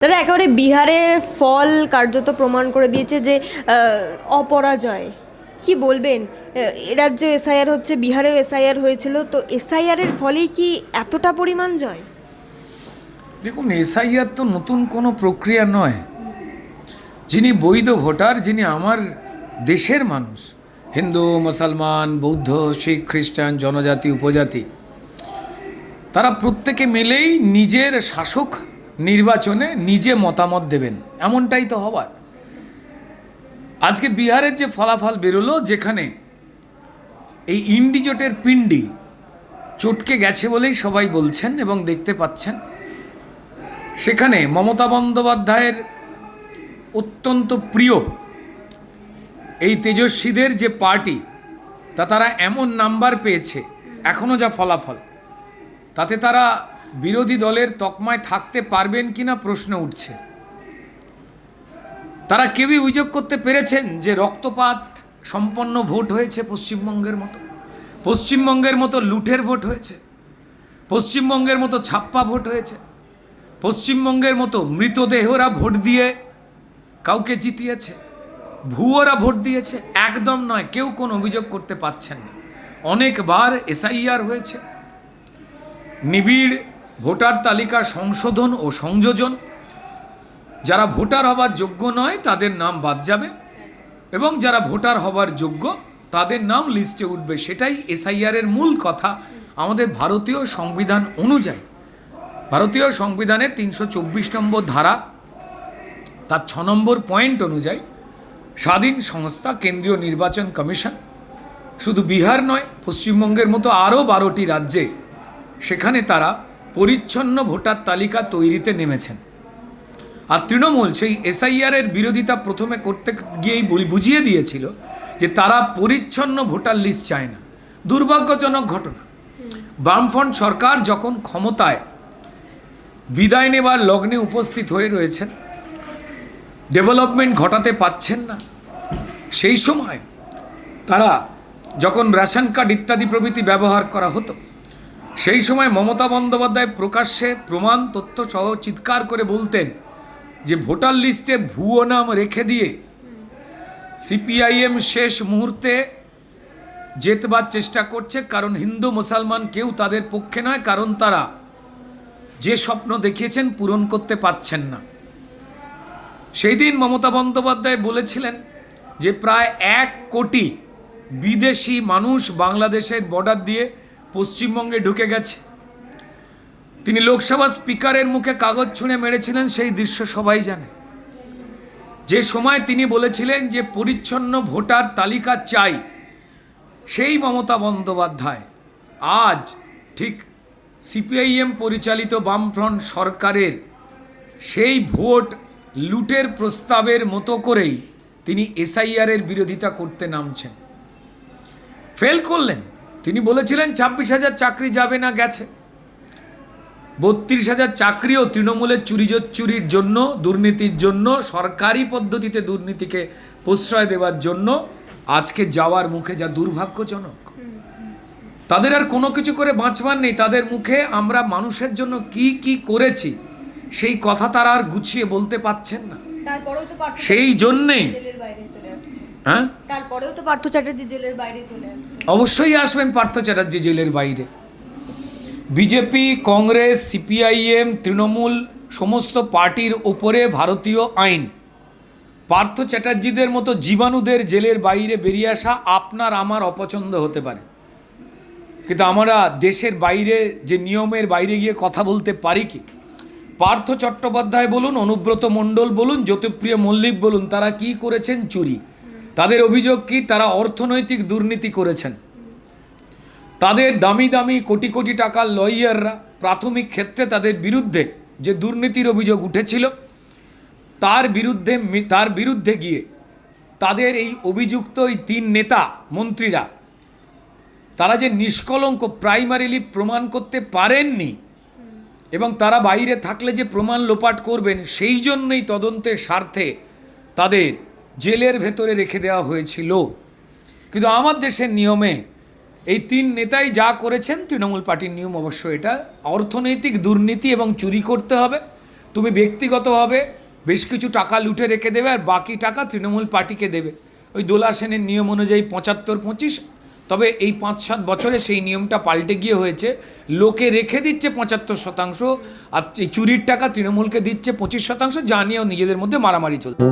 দাদা একেবারে বিহারের ফল কার্যত প্রমাণ করে দিয়েছে যে অপরাজয়। কি বলবেন? আহ, এ রাজ্যে এসআইআর হচ্ছে বিহারেও এসআইআর হয়েছিল তো এসআইআর এর ফলেই কি এতটা পরিমাণ জয়? দেখুন এসআইআর তো নতুন কোনো প্রক্রিয়া নয়। যিনি বৈধ ভোটার যিনি আমার দেশের মানুষ হিন্দু মুসলমান বৌদ্ধ শিখ খ্রিস্টান জনজাতি উপজাতি তারা প্রত্যেকে মিলেই নিজের শাসক নির্বাচনে নিজে মতামত দেবেন। এমনটাই তো হবার। আজকে বিহারের যে ফলাফল বেরোলো, যেখানে এই ইন্ডিজোটের পিণ্ডি চটকে গেছে বলেই সবাই বলছেন এবং দেখতে পাচ্ছেন। সেখানে মমতা বন্দ্যোপাধ্যায়ের অত্যন্ত প্রিয় এই তেজস্বীদের যে পার্টি, তা তারা এমন নাম্বার পেয়েছে এখনও যা ফলাফল। তাতে তারা বিরোধী দলের তকমায় থাকতে পারবেন কিনা প্রশ্ন উঠছে। তারা কেউই অভিযোগ করতে পেরেছেন যে রক্তপাত সম্পন্ন ভোট হয়েছে পশ্চিমবঙ্গের মতো। পশ্চিমবঙ্গের মতো লুঠের ভোট হয়েছে। পশ্চিমবঙ্গের মতো ছাপ্পা ভোট হয়েছে। পশ্চিমবঙ্গের মতো মৃতদেহরা ভোট দিয়ে কাউকে জিতিয়েছে। ভুয়োরা ভোট দিয়েছে। একদম নয়, কেউ কোনো অভিযোগ করতে পারছেন না। অনেকবার এসআইআর হয়েছে। নিবিড় ভোটার তালিকা সংশোধন ও সংযোজন। যারা ভোটার হবার যোগ্য নয়, তাদের নাম বাদ যাবে এবং যারা ভোটার হবার যোগ্য, তাদের নাম লিস্টে উঠবে। সেটাই এসআইআরের মূল কথা আমাদের ভারতীয় সংবিধান অনুযায়ী। ভারতীয় সংবিধানের তিনশো চব্বিশ নম্বর ধারা, তার ছ নম্বর পয়েন্ট অনুযায়ী স্বাধীন সংস্থা, কেন্দ্রীয় নির্বাচন কমিশন, শুধু বিহার নয়, পশ্চিমবঙ্গের মতো আরও বারোটি রাজ্যে সেখানে তারা পরিচ্ছন্ন ভোটার তালিকা তৈরিতে নেমেছেন। আর তৃণমূল সেই এসআইআরের বিরোধিতা প্রথমে করতে গিয়েই বুঝিয়ে দিয়েছিল যে তারা পরিচ্ছন্ন ভোটার লিস্ট চায় না। দুর্ভাগ্যজনক ঘটনা। বামফ্রন্ট সরকার যখন ক্ষমতায় বিদায় নেবার লগ্নে উপস্থিত হয়ে রয়েছেন, ডেভেলপমেন্ট ঘটাতে পাচ্ছেন না। সেই সময় তারা যখন রেশন কার্ড ইত্যাদি প্রভৃতি ব্যবহার করা হতো সেই সময় মমতা বন্দ্যোপাধ্যায় প্রকাশ্যে প্রমাণ, তথ্য সহ চিৎকার করে বলতেন যে ভোটার লিস্টে ভুয়ো নাম রেখে দিয়ে সিপিআইএম শেষ মুহূর্তে জেতবার চেষ্টা করছে, কারণ হিন্দু মুসলমান কেউ তাদের পক্ষে নয়, কারণ তারা যে স্বপ্ন দেখিয়েছেন পূরণ করতে পাচ্ছেন না। সেই দিন মমতা বন্দ্যোপাধ্যায় বলেছিলেন যে প্রায় এক কোটি বিদেশি মানুষ বাংলাদেশের বর্ডার দিয়ে পশ্চিমবঙ্গে ঢুকে গেছে। তিনি লোকসভা স্পিকারের মুখে কাগজ ছুঁড়ে মেরেছিলেন, সেই দৃশ্য সবাই জানে। যে সময় তিনি বলেছিলেন যে, পরিচ্ছন্ন ভোটার তালিকা চাই, সেই মমতা বন্দ্যোপাধ্যায়। আজ ঠিক সিপিআইএম পরিচালিত বামফ্রন্ট সরকারের সেই ভোট লুটের প্রস্তাবের মতো করেই তিনি এসআইআরের বিরোধিতা করতে নামছেন। ফেল করলেন। তিনি বলেছিলেন ছাব্বিশ হাজার চাকরি যাবে না গেছে। বত্রিশ হাজার চাকরিও তৃণমূলের চুরির জন্য দুর্নীতির জন্য সরকারি পদ্ধতিতে দুর্নীতিকে প্রশ্রয় দেওয়ার জন্য আজকে যাওয়ার মুখে যা দুর্ভাগ্যজনক। তাদের আর কোনো কিছু করে বাঁচবার নেই। তাদের মুখে আমরা মানুষের জন্য কি কি করেছি সেই কথা তারা আর গুছিয়ে বলতে পাচ্ছেন না। সেই জন্যেই জেলের বাইরে চলে আসছে হ্যাঁ? তারপরেও তো পার্থ চ্যাটার্জি জেলের বাইরে চলে আসছে। অবশ্যই আসবেন পার্থ চ্যাটার্জি জেলের বাইরে। বিজেপি কংগ্রেস সিপিআইএম তৃণমূল সমস্ত পার্টির ওপরে ভারতীয় আইন। পার্থ চ্যাটার্জিদের মতো জীবাণুদের জেলের বাইরে বেরিয়ে আসা আপনার আমার অপছন্দ হতে পারে। কিন্তু আমরা দেশের বাইরে যে নিয়মের বাইরে গিয়ে কথা বলতে পারি কি? পার্থ চট্টোপাধ্যায় বলুন অনুব্রত মণ্ডল বলুন জ্যোতিপ্রিয় মল্লিক বলুন তারা কি করেছেন? চুরি। তাদের অভিযোগ কি তারা অর্থনৈতিক দুর্নীতি করেছেন? তাদের দামি দামি কোটি কোটি টাকার লয়াররা প্রাথমিক ক্ষেত্রে তাদের বিরুদ্ধে যে দুর্নীতির অভিযোগ উঠেছিল, তার বিরুদ্ধে তার বিরুদ্ধে গিয়ে তাদের এই অভিযুক্ত এই তিন নেতা মন্ত্রীরা, তারা যে নিষ্কলঙ্ক প্রাইমারিলি প্রমাণ করতে পারেননি এবং তারা বাইরে থাকলে যে প্রমাণ লোপাট করবেন, সেই জন্যই তদন্তের স্বার্থে তাদের জেলের ভেতরে রেখে দেওয়া হয়েছিল। কিন্তু আমার দেশের নিয়মে এই তিন নেতাই যা করেছেন, তৃণমূল পার্টির নিয়ম অবশ্য এটা, অর্থনৈতিক দুর্নীতি এবং চুরি করতে হবে, তুমি ব্যক্তিগতভাবে বেশ কিছু টাকা লুটে রেখে দেবে আর বাকি টাকা তৃণমূল পার্টিকে দেবে। ওই দোলা সেনের নিয়ম অনুযায়ী পঁচাত্তর পঁচিশ তবে এই পাঁচ সাত বছরে সেই নিয়মটা পাল্টে গিয়ে হয়েছে। লোকে রেখে দিচ্ছে পঁচাত্তর শতাংশ, আর চুরির টাকা তৃণমূলকে দিচ্ছে পঁচিশ শতাংশ, যা নিয়েও নিজেদের মধ্যে মারামারি চলছে।